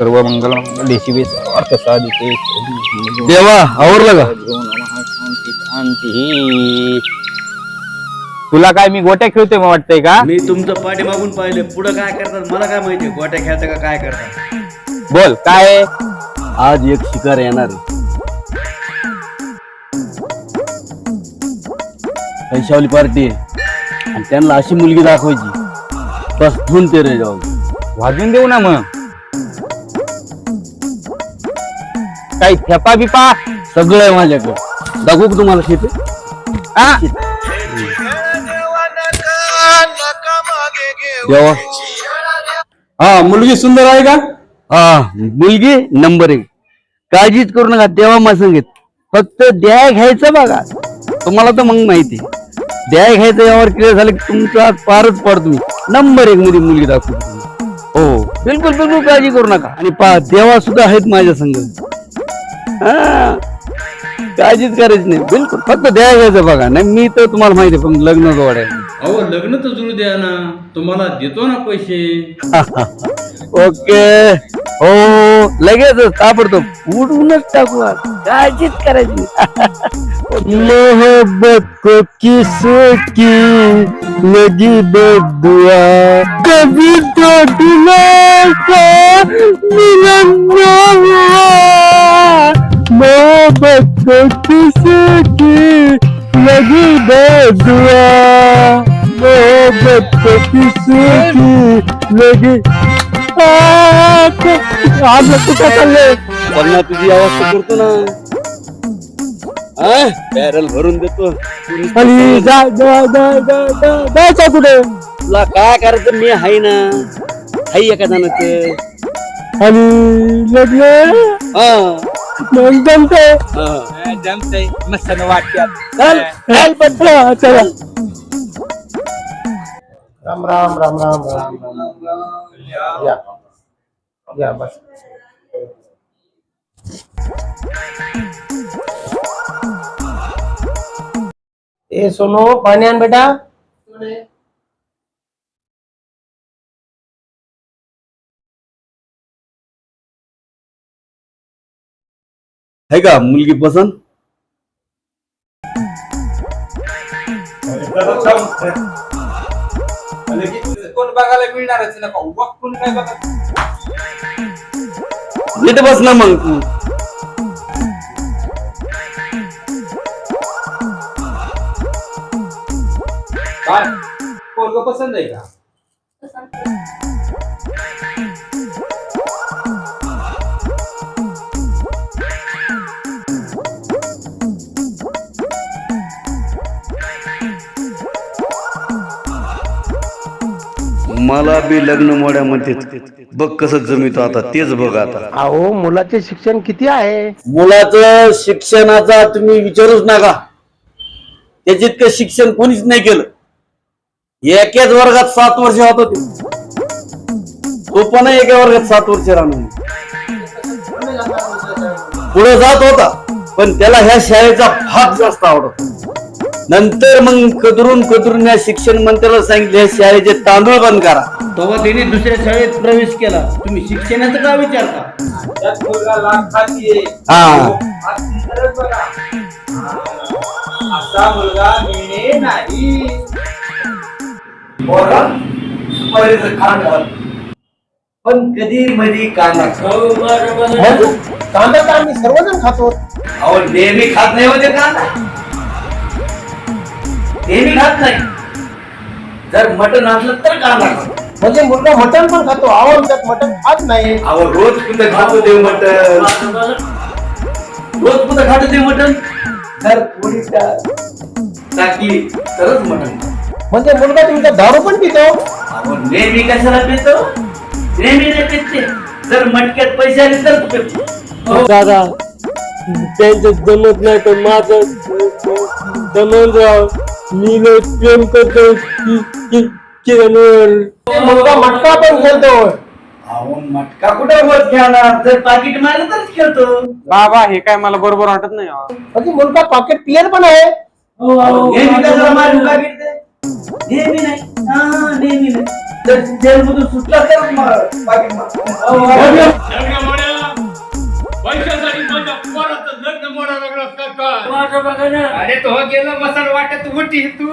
सर्व मंगल देवा आवरलं का? तुला काय मी गोट्या खेळतोय मग वाटतंय का? मी तुमचं पाठी मागून पाहिले पुढं काय करतात? मला काय माहिती गोट्या खेळता का काय करतात बोल काय आहे? आज एक शिकार येणार आहे. पैशावली पार्टी आहे. आणि त्यांना अशी मुलगी दाखवायची. बस धुन ते रे जाऊ. वाजून देऊ ना मग. काही थेपा बिपा सगळं आहे माझ्याकडे. दाखवू का तुम्हाला शेती? हा? देवा. हा मुलगी सुंदर आहे का? हा. मुलगी नंबर एक. काळजीच करू नका तेव्हा मला सांगित. फक्त द्या घ्यायचं बघा. तुम्हाला तर मग माहिती द्या घ्यायचं यावर क्लिअर झालं की तुमचा पारच पड तुम्ही नंबर एक मध्ये मुलगी दाखवू. हो. बिलकुल बिलकुल काळजी करू नका. आणि पा देवा सुद्धा आहेत माझ्या संग हा. काळजीच करायची नाही. बिलकुल. फक्त द्या घ्यायचं बघा. नाही मी तर तुम्हाला माहिती आहे पण लग्न जोड आहे. अहो लग्न तर जुळू द्या ना. तुम्हाला देतो ना पैसे. ओके. हो लगेच ताबडतोब. उडूनच टाकू आज. काळजीच करायची मोहब्बत को किसकी लगी बदुआ? कभी तो दिलों का मिलन न हुआ। मोहब्बत लगी बदुआ। मोहब्बत किसकी लगी आज कुठं चालले बघ तुझी अवस्था करतो ना। बॅरल भरून देतो आणि जा जा जा जा जा जायचं कुठे तुला। काय करायचं मी हाय ना? हाय एका जणाचं आणि लग्न हा. मग जमतंय. जमतंय मस्त वाटत चल चल. राम राम राम राम राम राम. या. या बस. ए सोनू पाणी आण बेटा. आहे का मुलगी पसंत कोण बघायला मिळणारच ना कोण काय बघा नीट बस ना मग तू. काय? पोरग पसंत आहे का? मला बी लग्न मोड्यामध्ये बघ कसं जमितो आता तेच बघ आता. अहो मुलाचे शिक्षण किती आहे? मुलाचं शिक्षणाचा तुम्ही विचारूच नका. त्याचे इतकं शिक्षण कोणीच नाही केलं. एकाच वर्गात सात वर्ष होत होते. तो पण एका वर्गात सात वर्ष राहणार पुढे जात होता पण त्याला ह्या शाळेचा भाग जास्त आवडत. नंतर मग कदरून कदरून या शिक्षण मंत्र्याला सांगितलं शाळेचे तांदूळ बंद करा. तेव्हा त्यांनी दुसऱ्या शाळेत प्रवेश केला. तुम्ही शिक्षणाचं का विचारता हा. असा मुलगा मिळणे नाही. पण कधी मधी कांदा खाऊ. कांदा तर आम्ही सर्वजण खातो. अहो नेहमी खात नाही होते कांदा. नेहमी खात नाही. जर मटण असलं तर कांदा खातो म्हणजे मुलगा मटण पण खातो अहो आमच्यात मटण खात नाही. अहो रोज कुठं खातो ते मटण? रोज कुठं खातो ते मटण? जर थोडी टाकली तरच मटण. म्हणजे मुलगा तुमचा दारू पण पितो. अहो नेहमी कशाला पितो? नेहमी नाही पिते जर मटक्यात पैसे आले तर पितो दादा त्यांचं जमत नाही तर माझं जमून राव मी प्रेम करतो किरणवर मुलगा मटका पण खेळतो अहो मटका कुठे रोज खेळणार जर पाकिट मारलं तरच खेळतो. बाबा हे काय मला बरोबर वाटत नाही. म्हणजे मुलगा पॉकेट प्लेअर पण आहे? नेहमी नाही. हा नेहमी नाही. जर जेलमधून सुटला तर पाकिट मार. माझ्या पोराचं लग्न मोडा लागला का काय? माझं बघा ना. अरे तो गेला मसाला वाटत होती तू.